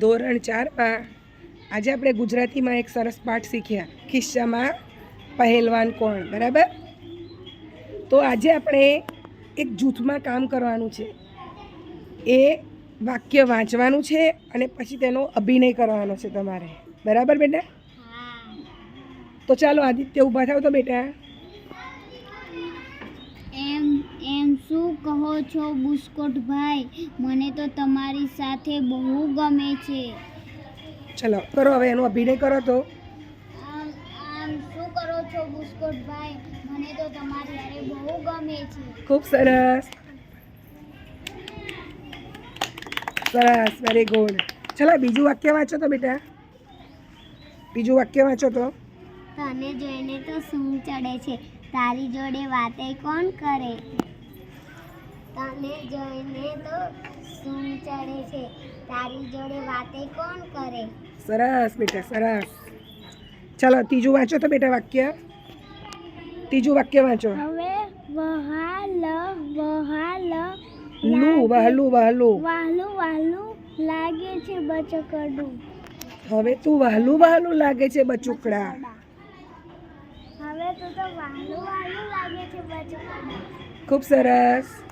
ધોરણ ચારમાં આજે આપણે ગુજરાતીમાં એક સરસ પાઠ શીખ્યા. ખિસ્સામાં પહેલવાન કોણ? બરાબર? તો આજે આપણે એક જૂથમાં કામ કરવાનું છે. એ વાક્ય વાંચવાનું છે અને પછી તેનો અભિનય કરવાનો છે તમારે. બરાબર બેટા? તો ચાલો આદિત્ય ઊભા થાવ તો બેટા. એમ શું કહો છો બુસ્કોટ ભાઈ? મને તો તમારી સાથે બહુ ગમે છે. ચલો કરો હવે એનો અભિનય કરો તો. આમ આમ શું કરો છો બુસ્કોટ ભાઈ? મને તો તમારી હારે બહુ ગમે છે. ખૂબ સરસ. સરસ વેરી ગુડ ચલો બીજું વાક્ય વાંચો તો બેટા. બીજું વાક્ય વાંચો તો. તને જોઈને તો શું ચડે છે? તારી જોડે વાતે કોણ કરે? તને જોઈને તો શું ચડે છે. તારી જોડે વાતે કોણ કરે? સરસ બેટા સરસ. ચલો ત્રીજું વાંચો તો બેટા વાક્ય. ત્રીજું વાક્ય વાંચો. હવે વહાલ વહાલ લુ વહલું વહલું. વહલું વહલું લાગે છે બચકડું. હવે તું વહલું વહલું લાગે છે બચુકડા. હવે તું તો વાહલું વાહલું લાગે છે બચકડું. ખૂબ સરસ.